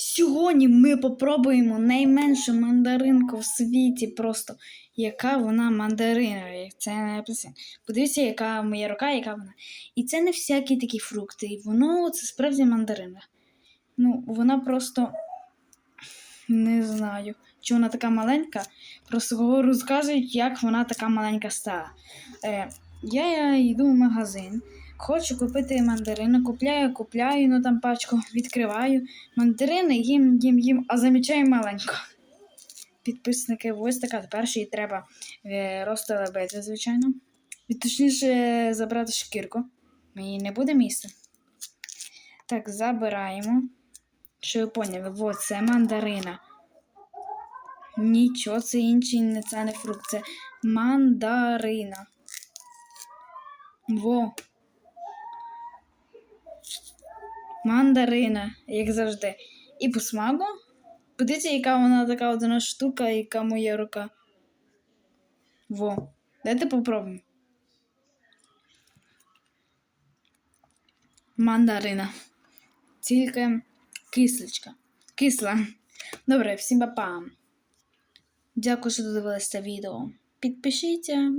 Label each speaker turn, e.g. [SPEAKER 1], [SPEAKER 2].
[SPEAKER 1] Сьогодні ми попробуємо найменшу мандаринку в світі. Просто яка вона мандарина, це написано. Подивіться, яка моя рука, яка вона. І це не всякі такі фрукти. Воно це справді мандарина. Ну, вона просто не знаю, чи вона така маленька. Просто розказують, як вона така маленька стала. Е, я йду в магазин. Хочу купити мандарину, купляю, купляю, ну там пачку відкриваю. Мандарини їм, їм, їм, а замічаю маленько. Підписники, ось така. Тепер ще й треба е, розтелебити, звичайно. І точніше забрати шкірку. Мені не буде місця. Так, забираємо. Що ви поняли? Во, це мандарина. Нічого, це інший, не це не фрукт, це мандарина. Во. Мандарина, як завжди. І по смаку. Подивіться, яка вона така одна штука, яка моя рука. Во. Дайте попробуємо. Мандарина. Тільки кисличка. Кисла. Добре, всім па-па. Дякую, що додивилися відео. Підпишіться.